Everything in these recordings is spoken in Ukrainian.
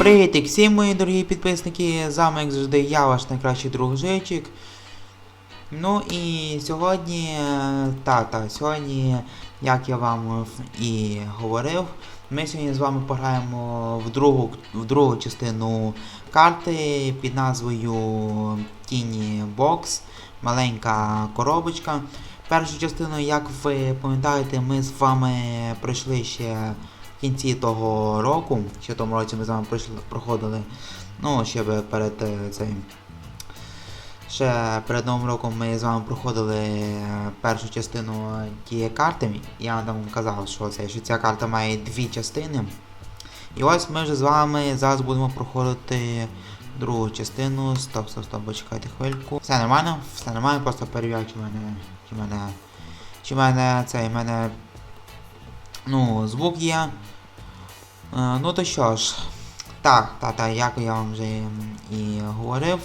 Привіт всім мої дорогі підписники, з вами як завжди я ваш найкращий друг Жичик. Ну і сьогодні, е, та, та, сьогодні, як я вам і говорив, ми сьогодні з вами пограємо в другу, в другу частину карти під назвою Тіні Бокс, маленька коробочка. Першу частину, як ви пам'ятаєте, ми з вами пройшли ще в кінці того року, ще в тому році ми з вами пройшли, проходили, ну, ще перед е, цим. Ще перед новим роком ми з вами проходили е, першу частину тієї карти. Я там казав, що, це, що ця карта має дві частини. І ось ми вже з вами зараз будемо проходити другу частину. Стоп, стоп, стоп, почекайте хвильку. Все нормально? Все нормально, просто перевіряю, чи мене. Чи мене. Чи мене цей, мене. Ну, звук є. Е, ну то що ж. Так, так, так, як я вам вже і говорив.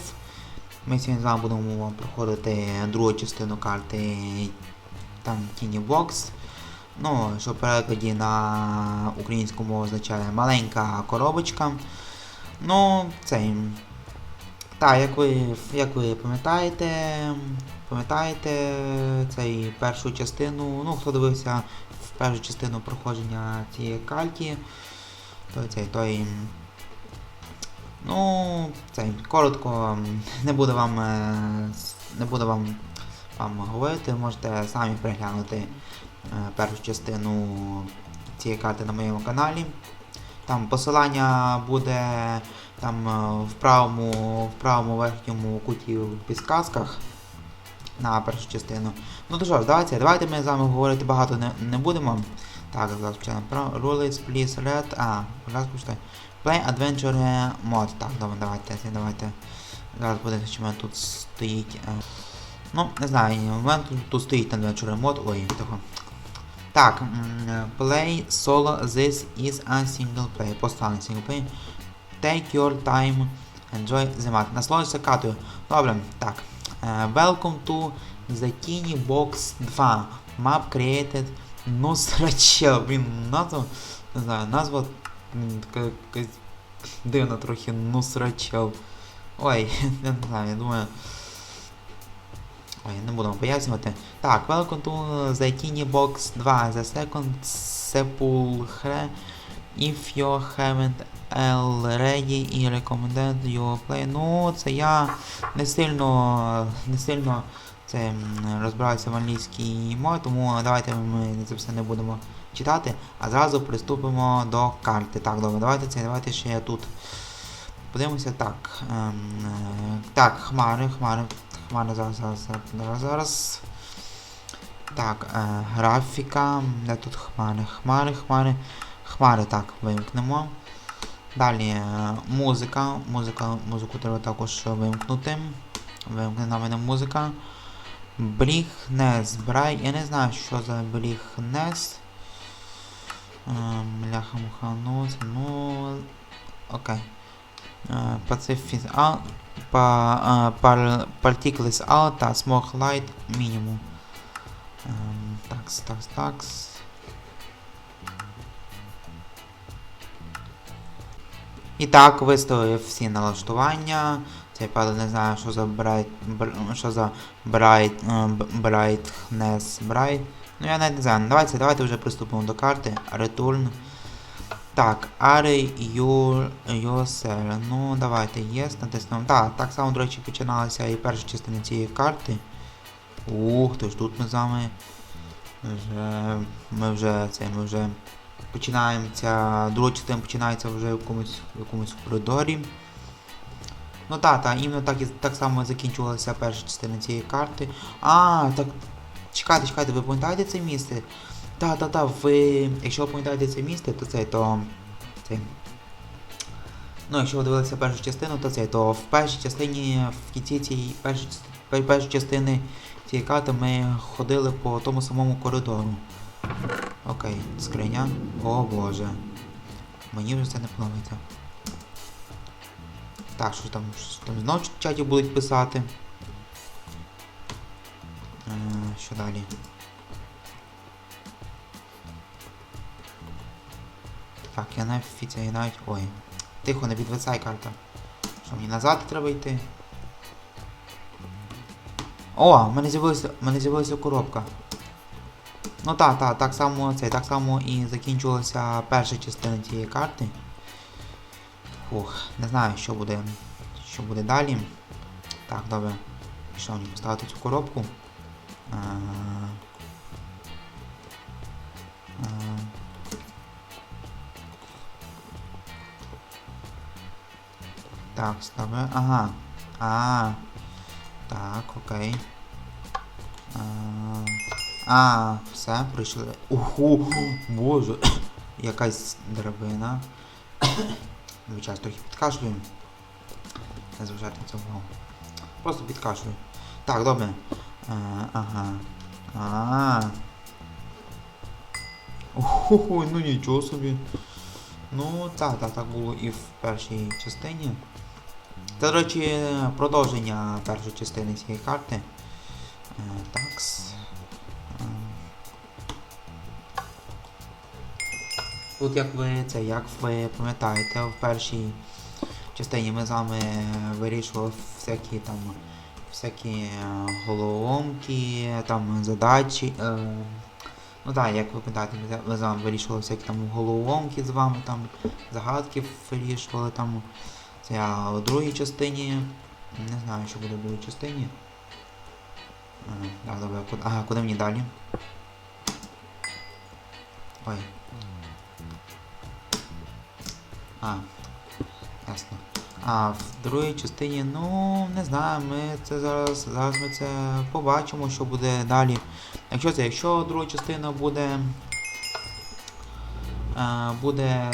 Ми сьогодні з вами будемо проходити другу частину карти там Tiny Box. Ну, що в перекладі на українську мову означає маленька коробочка. Ну, це. Так, як ви, як ви пам'ятаєте, пам'ятаєте цей першу частину, ну, хто дивився в першу частину проходження цієї кальки, то цей той. Ну, це коротко, не буду вам е, не буду вам, вам говорити, можете самі переглянути е, першу частину цієї карти на моєму каналі. Там посилання буде там е, в правому, в правому верхньому куті в підсказках на першу частину. Ну то що ж, давайте, давайте ми з вами говорити багато не, не будемо. Так, зараз почнемо. Про- Rules, please. А, ласка, почитай. Play Adventure Mod. Так, добре, давайте, давайте. Зараз подивимося, чи мене тут стоїть. Е... Ну, не знаю, в мене тут, тут стоїть Adventure Mod. Ой, того. Так, е, play solo, this is a single play. Поставлено single play. Take your time, enjoy the map. Насолоджуйся катою. Добре, так. Е, welcome to the Tiny Box 2. Map created. Ну, срачел, блін, назва, не знаю, назва така дивна трохи, ну срачел. Ой, не знаю, я думаю. Ой, не вам пояснювати. Так, welcome to the Tiny Box 2, the second sepulchre. If you haven't already і recommended you play. Ну, це я не сильно, не сильно це м, розбираюся в англійській мові, тому давайте ми це все не будемо читати, а зразу приступимо до карти. Так, добре, давайте це, давайте ще я тут подивимося. Так. Ем, так, хмари, хмари, хмари зараз, зараз, зараз, зараз. Так, е, графіка. Де тут хмари? Хмари, хмари, хмари, так, вимкнемо. Далі е, музика. Музика, музику треба також вимкнути. Вимкнена мене музика. Бріхнес. Брай. Я не знаю, що за бріхнес. Ем, Ляха муха, ну. Окей. Пацифіс. А. Па, е, particles out та smoke light мінімум. Ем, Такс, такс, такс. І так, виставив всі налаштування. Це правда не знаю, що за bright, що за bright, brightness bright. Ну я навіть не знаю. Давайте, давайте вже приступимо до карти. Return. Так, Are you. Ну, давайте, yes, натиснемо. Так, так само, до речі, починалася і перша частина цієї карти. Ух, то ж тут ми з вами. Вже, ми вже це, ми вже починаємо ця. Друга частина починається вже в якомусь, в якомусь коридорі. Ну так, так, іменно так, так само закінчувалася перша частина цієї карти. А, так. Чекайте, чекайте, ви пам'ятаєте це місце? Так, ви. Якщо ви пам'ятаєте це місце, то це, то. Це. Ну, якщо ви дивилися першу частину, то це, то в першій частині, в кінці цієї першої, першої частини цієї карти ми ходили по тому самому коридору. Окей, скриня. О боже. Мені вже це не подобається. Так, що там, там знову в чаті будуть писати. Е, що далі? Так, я навіть я навіть... Ой. Тихо, не підвисай карта. Що мені назад треба йти? О, в мене з'явилася, мене з'явилася коробка. Ну так, так, так само це, так само і закінчилася перша частина цієї карти. Фух, не знаю, що буде, що буде далі. Так, добре. Що мені поставити цю коробку? А, а, Так, ставлю. Ага. А. Так, окей. А, а все, прийшли. Ого, боже. Якась драбина. Час трохи підкашлюємо. Не зважати на це. Просто підкашлюю. Так, добре. А, ага. А. Ого, ну нічого собі. Ну, так, так, так було і в першій частині. Це, до речі, продовження першої частини цієї карти. Е, Такс. Тут як ви це, як ви пам'ятаєте, в першій частині ми з вами вирішували всякі там всякі е, головоломки, там задачі. Е, ну так, як ви пам'ятаєте, ми з- вами вирішували всякі там головоломки з вами, там загадки вирішували там. Це а у другій частині. Не знаю, що буде в другій частині. Ага, ага, куди мені далі? Ой. А, ясно. А в другій частині, ну, не знаю, ми це зараз. Зараз ми це побачимо, що буде далі. Якщо це, якщо друга частина буде. е, буде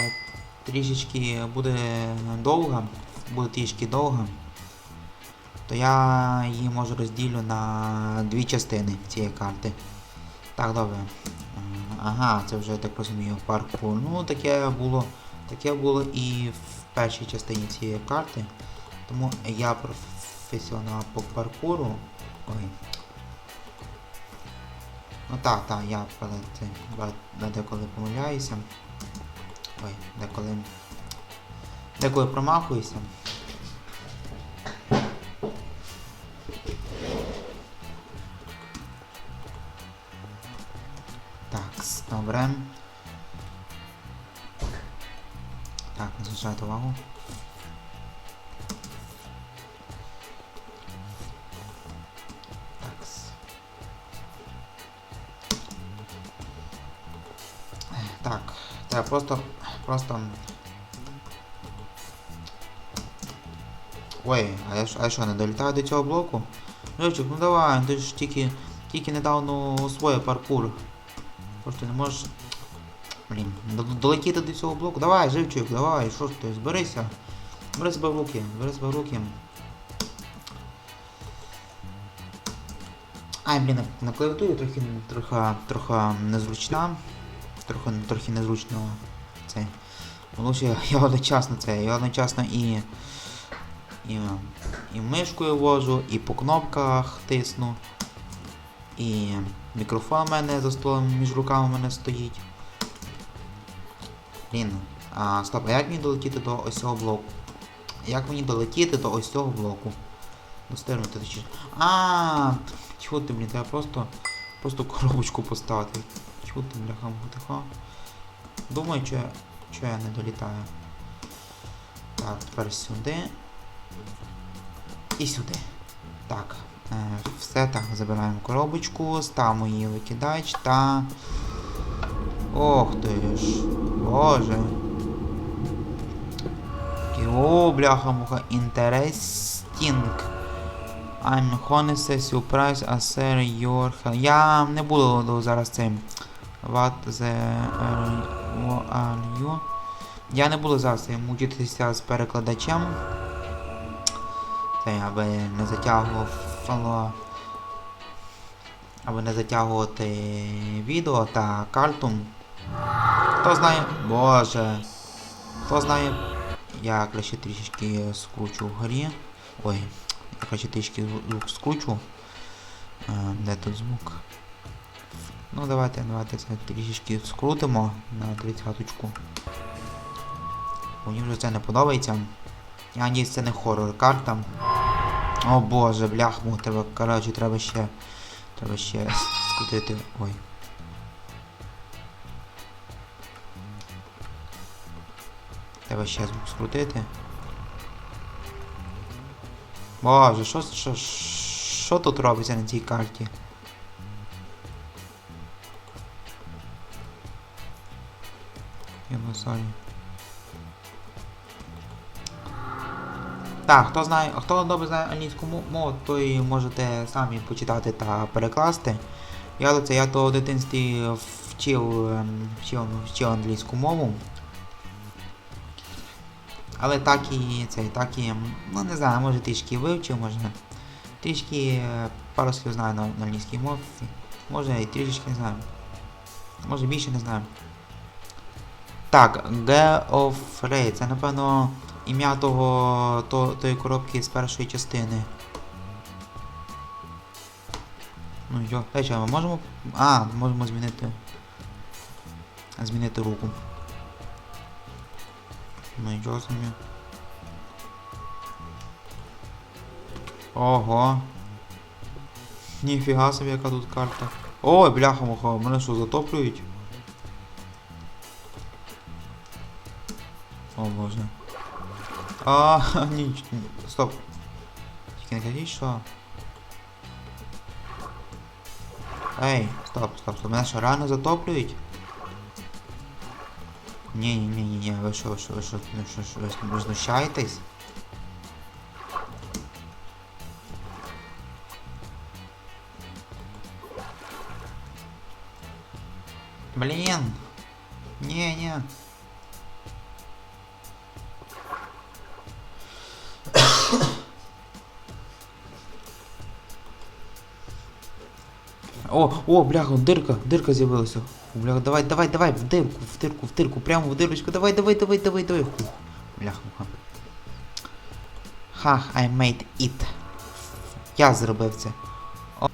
трішечки буде довга, буде трішки довга, то я її можу розділю на дві частини цієї карти. Так, добре. Ага, це вже так розумію, паркур. Ну, таке було. Таке було і в першій частині цієї карти. Тому я професіонал по паркуру. Ой. Ну так, так, я правда, це, деколи помиляюся. Ой, деколи. Деколи промахуюся. Ж- а що, не долітаю до цього блоку? Живчик, ну давай, ти ж тільки, тільки недавно освоїв паркур. Просто не можеш. Блін, до- долетіти до цього блоку. Давай, живчик, давай, що ж ти, зберися. Бери себе в руки, бери себе в руки. Ай, блін, на- клавіатурі трохи, трохи, трохи незручна. Трохи, трохи незручно це. Я, я одночасно це, я одночасно і, і, і мишкою вожу, і по кнопках тисну. І мікрофон у мене за столом між руками у мене стоїть. Блін. А, стоп, а як мені долетіти до ось цього блоку? Як мені долетіти до ось цього блоку? Достигнути точніше. А, чого ти, блін, треба просто. Просто коробочку поставити. Чого ти, бляха, тихо. Думаю, що я не долітаю. Так, тепер сюди. І сюди. Так. Е, все так, забираємо коробочку, ставимо її викидач та. Ох ти ж. Боже. О, бляха муха, інтерестінг. I'm honest surprise a sir your. Я не буду зараз цим. What the are you? Я не буду зараз цим мучитися з перекладачем. Це аби не затягувало. Аби не затягувати відео та карту. Хто знає. Боже. Хто знає. Я краще трішечки скручу вгорі. Ой, я краще трішки звук скручу. Е, де тут звук? Ну давайте, давайте це трішечки скрутимо на 30-ку. Мені вже це не подобається. Я надіюсь, це не хоррор карта. О боже, бляхму, тебе, коротше, треба ще. Треба ще скрутити. Ой. Треба ще скрутити. Боже, що, що, що тут робиться на цій карті? Його сорі. Так, хто знає, хто добре знає англійську мо- мову, той можете самі почитати та перекласти. Я це я то в дитинстві вчив, ем, вчив, вчив англійську мову. Але так і цей, так і, ну не знаю, може трішки вивчив, може трішки е, пару слів знаю на, на англійській мові. Може і трішки не знаю. Може більше не знаю. Так, Geoffrey, це напевно ім'я того, то, тої коробки з першої частини. Ну йо, що, ми можемо. А, можемо змінити. Змінити руку. Ну нічого собі. Ого. Ніфіга собі, яка тут карта. Ой, бляха муха, мене що затоплюють? О боже. А, ніч. Стоп. Тільки не кажіть, що. Ей, стоп, стоп, стоп. Мене що реально затоплюють? Ні, ні, ні, ні, ні, ви що, ви що, ви що, ви що, що, ви О, о, бляха, дирка, дирка з'явилася. Бляха, давай, давай, давай, в дирку, в дирку, в дирку, прямо в дирочку, давай, давай, давай, давай, давай. Бляха, муха. Ха, I made it. Я зробив це. О.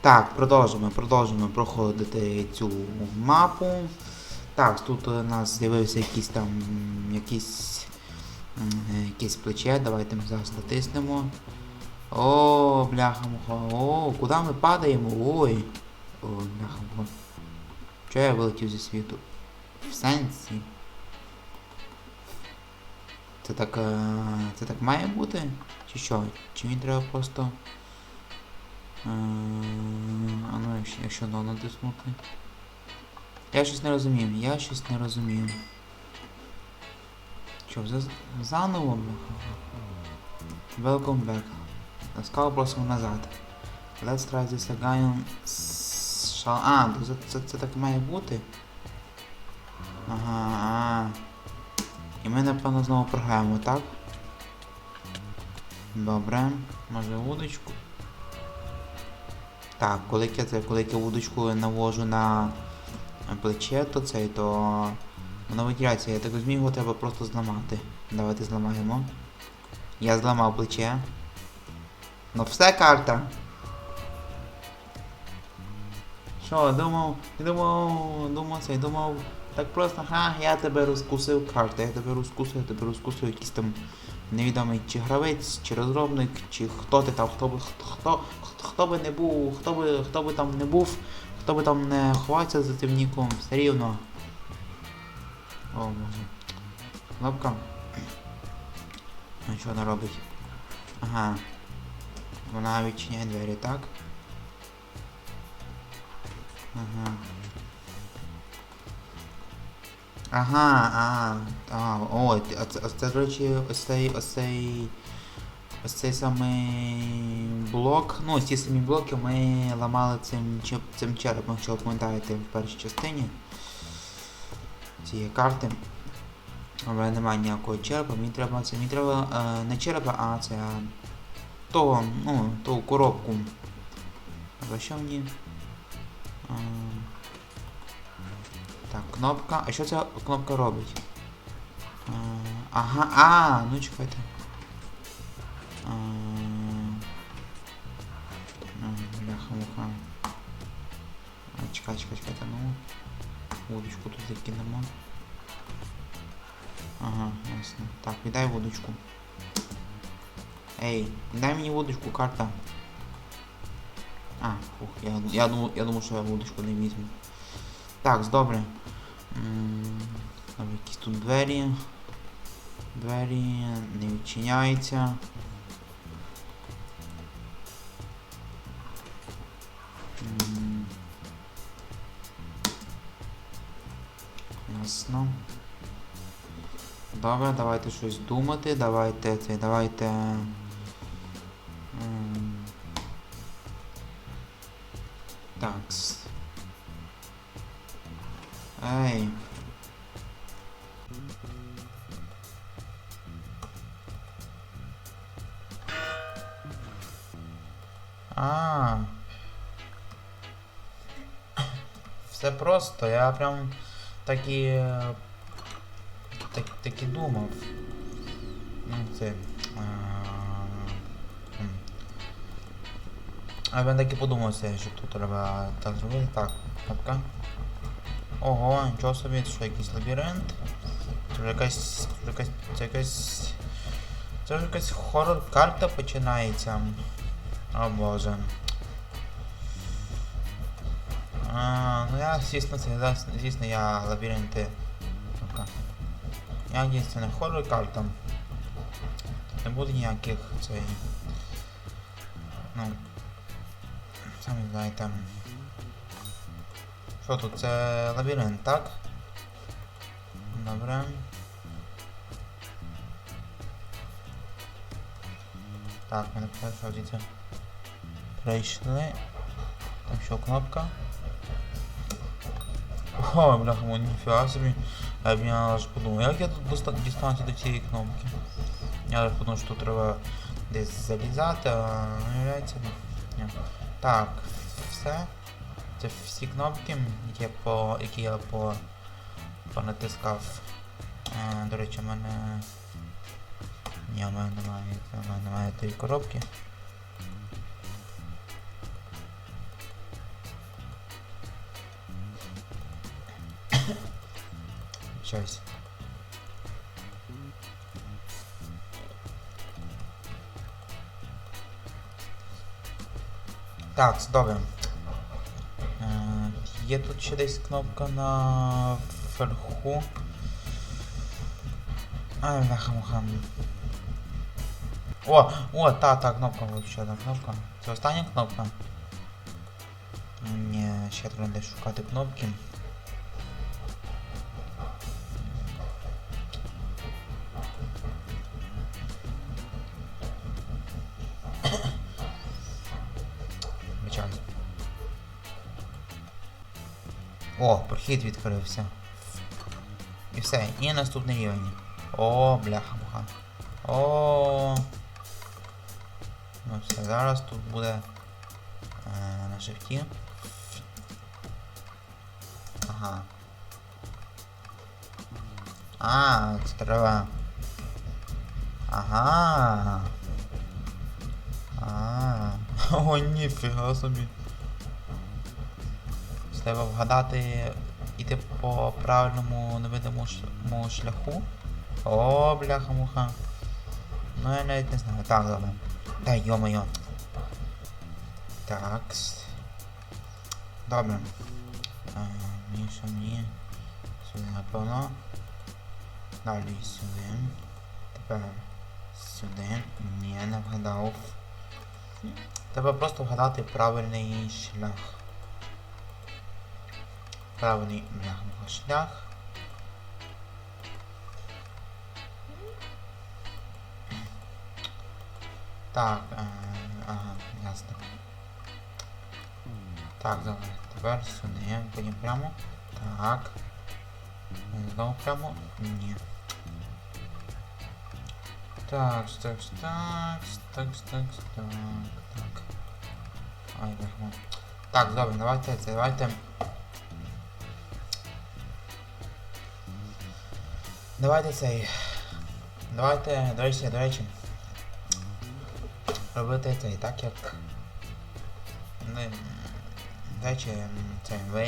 Так, продовжуємо, продовжуємо проходити цю мапу. Так, тут у нас з'явився якийсь там, е, якесь плече, давайте ми зараз натиснемо. О, бляха муха. О, куди ми падаємо? Ой. О, бляха муха. Чого я вилетів зі світу? В сенсі. Це так. е, Це так має бути? Чи що? Чи мені треба просто. е, А ну якщо, якщо no натиснути. Я щось не розумію, я щось не розумію. Що, за, заново? Welcome back. Ласкаво просимо назад. Let's try this again. Shall... А, це, це, це так має бути. Ага, а. І ми напевно знову програємо, так? Добре. Може вудочку. Так, коли я коли я вудочку навожу на плече, то цей, то воно виділяється. Я так розумію, його треба просто зламати. Давайте зламаємо. Я зламав плече. Ну все карта. Що, думав, думав, думав цей, думав, так просто, ха, я тебе розкусив карта, я тебе розкусив, я тебе розкусив якийсь там невідомий чи гравець, чи розробник, чи хто ти там, хто би хто, хто, хто би не був, хто би, хто би там не був, хто би там не ховався за тим ніком, все рівно. О, може. Кнопка. Ну що вона робить? Ага. Вона відчиняє двері, так? Ага. Ага, а, а, о, а це, до речі, ось цей, ось цей, ось цей самий блок, ну, ось ці самі блоки ми ламали цим, цим черепом, якщо ви пам'ятаєте в першій частині цієї карти. Але немає ніякого черепа, мені треба це, мені треба е, не черепа, а це того, ну, ту коробку. А що мені? А, так, кнопка. А що ця кнопка робить? А, ага, а, ну чекайте. А, а, Бляха муха. А, чекай, чекай, чекайте, ну. Удочку тут закинемо. Ага, ясно. Так, віддай вудочку. Ей, віддай мені вудочку, карта. А, фух, я, я, думав, я думав, що я вудочку не візьму. Так, добре. Там якісь тут двері. Двері не відчиняються. Ясно. Добре, давайте щось думати, давайте це, давайте. Такс. Ей. А. Все просто, я прям так і. Так, так думав. Ну, це. А я так і подумав, це, що тут треба так зробити. Так, кнопка. Ого, нічого собі, що якийсь лабіринт. Це вже якась. Якась. Це якась. Це вже якась хоррор-карта починається. О боже. А, ну я, звісно, це, звісно, я лабіринти. Я єдине хоррор карта. Не буде ніяких цей. Ну. Самі знаєте. Що тут? Це лабіринт, так? Добре. Так, мене перша діти прийшли. Там що кнопка? О, бляха, ну ніфіга собі. Я б я аж подумав, як я тут дістануся до цієї кнопки? Я аж подумав, що тут треба десь залізати, а виявляється. Так, все. Це всі кнопки, я по, які я по, понатискав. Е, до речі, в мене. Ні, в мене немає, в мене немає тієї коробки. Щось. Так, добре. Е, є тут ще десь кнопка на верху. Ай, бляха муха. О, о, та, та, кнопка, ось ще одна кнопка. Це остання кнопка? Ні, ще треба десь шукати кнопки. О, відкрився. І все, і наступний рівень. О, бляха муха. О. Ну все, зараз тут буде е, на шифті. Ага. А, це треба. Ага. А. О, ніфіга собі. Треба вгадати іти по правильному невидимому шляху. О, бляха-муха. Ну я навіть не знаю. Так, добре. Та йо-моє. Такс. Добре. А, мені що мені? Сюди напевно. Далі сюди. Тепер сюди. Ні, не вгадав. Треба просто вгадати правильний шлях. Правильний шлях. Так, е, ага, ясно. Так, добре. Тепер сюди. Потім прямо. Так. Знову прямо? Ні. Так, так, так, так, так, так, так. Ай, бляха. Так, добре, давайте давайте. Давайте цей. Давайте, до речі, до речі. Робити цей так, як. До речі, це ви.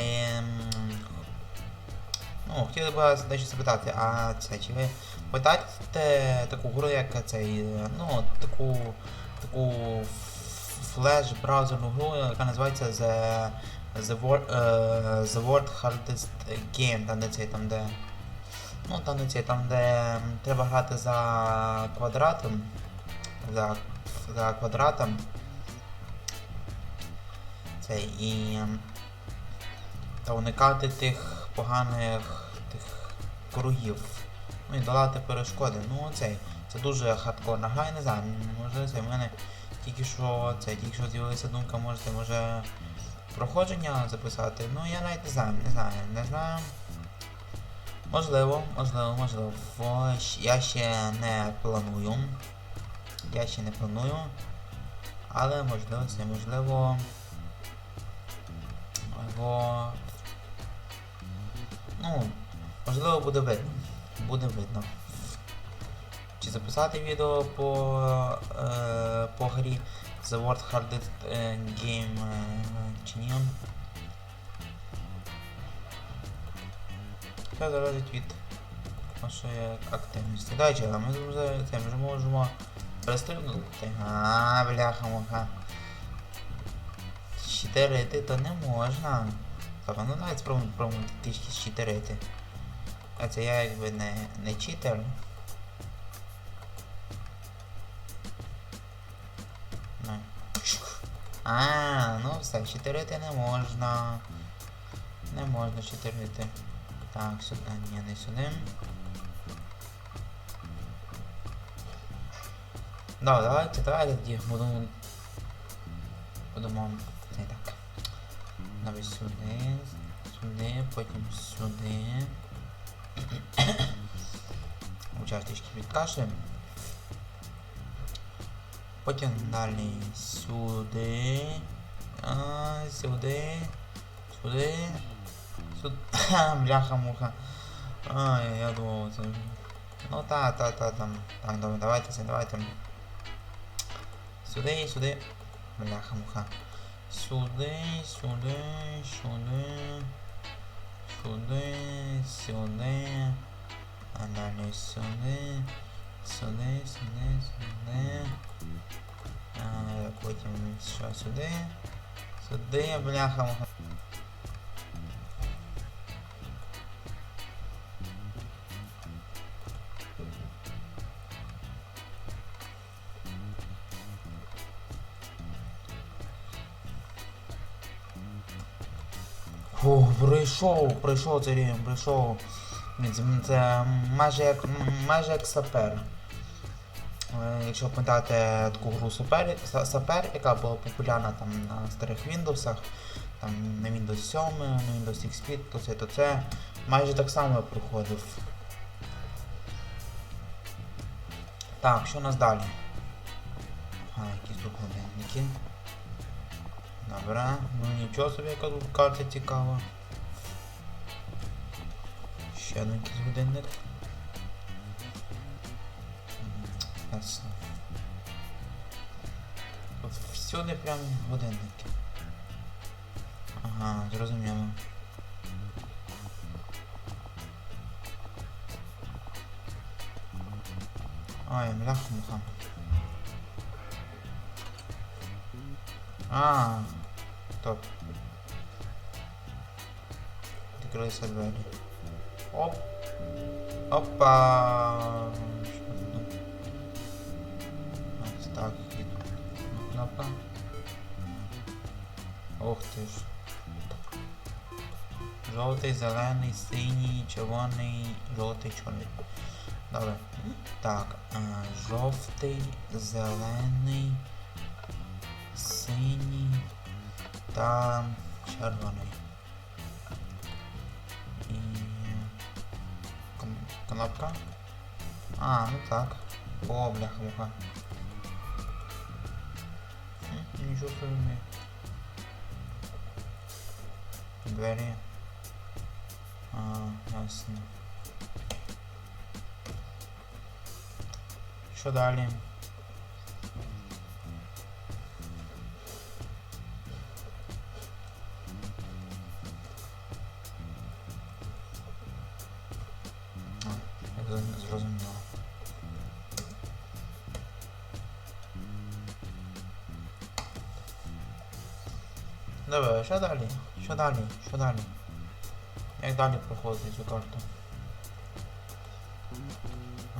Ну, хотіли б дещо запитати, а це чи ви пам'ятаєте таку гру, як цей, ну, таку таку флеш браузерну гру, яка називається The, The, World, е, The World Hardest Game, там де цей, там де. Ну, там де цей, там де треба грати за квадратом. За, за квадратом. Це і. Та уникати тих поганих тих кругів. Ну і долати перешкоди. Ну цей. Це дуже хардкорна гра, я не знаю, може це в мене тільки що це, тільки що з'явилася думка, можете може проходження записати. Ну я навіть не знаю, не знаю, не знаю. Можливо, можливо, можливо. Я ще не планую. Я ще не планую. Але можливо, це можливо. Можливо. Ну, можливо буде видно. Буде видно. Чи записати відео по, е, по грі The World Hardest е, Game е, чи ні. Це залежить від нашої активності. Далі, а ми ми вже можемо перестрибнути. А, бляха муха. Щитерити то не можна. Так, ну давайте спробуємо спробуємо трішки щитерити. А це я якби не, не читер. А, ну все, читерити не можна. Не можна читерити. Так, сюди, ні, не сюди. Да, давайте, давайте тоді будемо. Будемо. Не так. Давай сюди, сюди, потім сюди. Участочки відкашуємо. Потім далі сюди. А, сюди. Сюди. Сюди. Бляха-муха. Ай, я думав це. Ну та, та, та, там. Так, добре, давайте це, давайте. Сюди і сюди. Бляха-муха. Сюди, сюди, сюди. Сюди, сюди. А далі сюди. Сюди, сюди, сюди. А, потім що сюди. Сюди, бляха-муха. Цей рівень, пройшов. Блін, Це, майже як майже як сапер. Е, Якщо пам'ятаєте таку гру сапер, сапер, яка була популярна там на старих Windows, там на Windows 7, на Windows XP, то це, то це. Майже так само проходив. Так, що у нас далі? Ага, якісь годинники. Добре, ну нічого собі, яка тут карта цікава. Ще один якийсь годинник. Ясно. Тут всюди прям годинники. Ага, зрозуміло. Ой, мляха-муха. А, топ. Відкрилися двері. Оп. Опа. Ось так. Кнопка. Ох ти ж. Жовтий, зелений, синій, червоний, жовтий, чорний. Добре. Так, жовтий, зелений, синій та червоний. кн- кнопка. А, ну так. О, бляха муха. Нічого собі. не. Двері. А, ясно. Що далі? Зрозуміло. Добре, що далі? Що далі? Що далі? Як далі проходити цю карту?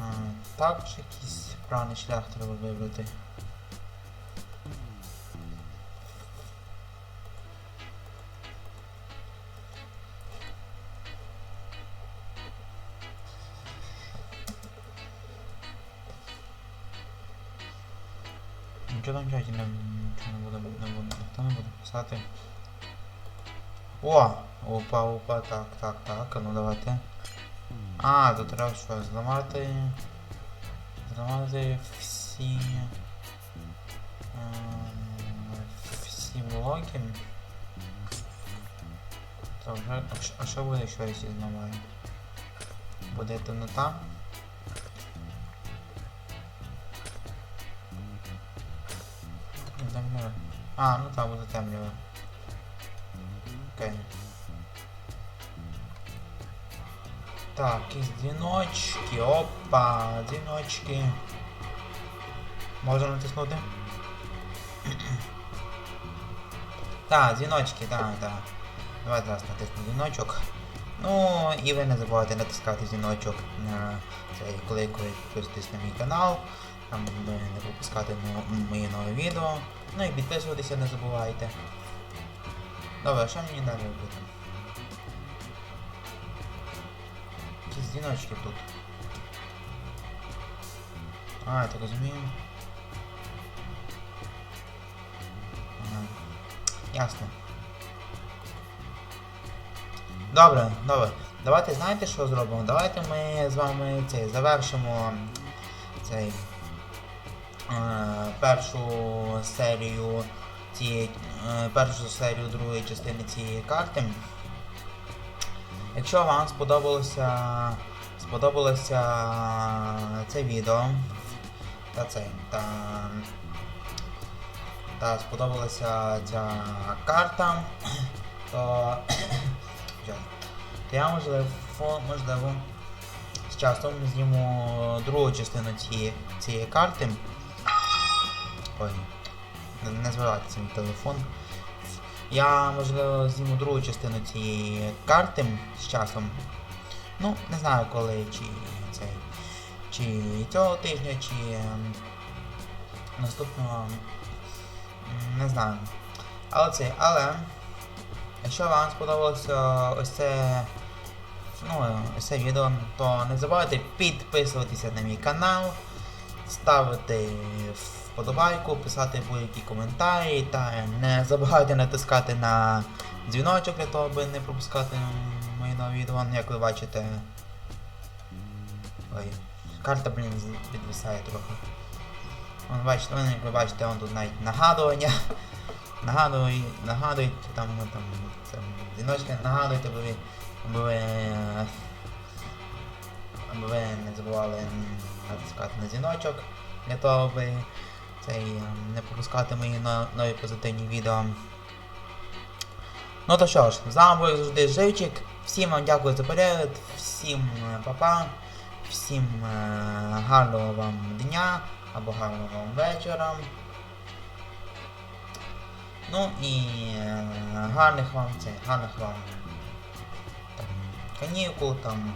А, також якийсь правильний шлях треба вибрати. Писати. О! Опа, опа, так, так, так, ну давайте. А, тут треба що, зламати. Зламати всі. ем, Всі блоки. То. А що- буде, якщо я всі зламаю? Буде темнота? Темрява. А, ну так, буде темрява. Окей. Так, якісь дзвіночки, опа, дзвіночки. Можна натиснути? Так, дзвіночки, так, так. Давайте зараз натисну дзвіночок. Ну, і ви не забувайте натискати дзвіночок на цей, коли, підписуєтесь на мій канал. Там не пропускати мої нові відео. Ну і підписуватися не забувайте. Добре, а що мені далі робити? Якісь дзвіночки тут. А, я так розумію. Ага. Ясно. Добре, добре. Давайте знаєте, що зробимо? Давайте ми з вами цей завершимо цей першу серію цієї е, першу серію другої частини цієї карти. Якщо вам сподобалося сподобалося це відео та цей та, та сподобалася ця карта, то, то я можливо, можливо з часом зніму другу частину цієї, цієї карти. Ой, не, це мій телефон. Я, можливо, зніму другу частину цієї карти з часом. Ну, не знаю коли, чи цей. Чи цього тижня, чи ем, наступного. Не знаю. Але це, але. Якщо вам сподобалося ось це. Ну, ось це відео, то не забувайте підписуватися на мій канал, ставити вподобайку, писати будь-які коментарі та не забувайте натискати на дзвіночок для того, аби не пропускати мої нові відео, як ви бачите. Ой, карта, блін, підвисає трохи. Вон, бачите, вон, як ви бачите, вон тут навіть нагадування. Нагадуй, нагадуйте там, ну, там, там дзвіночки, нагадуйте, аби ви, аби ви, аби ви не забували натискати на дзвіночок для того, аби цей, ем, не пропускати мої но- нові позитивні відео. Ну то що ж, з вами був завжди Живчик. Всім вам дякую за перегляд, всім е, па-па, всім е, гарного вам дня або гарного вам вечора. Ну і е, гарних вам це, гарних вам там, канікул, там,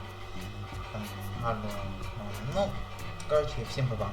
там гарного, вам, ну, коротше, всім па-па.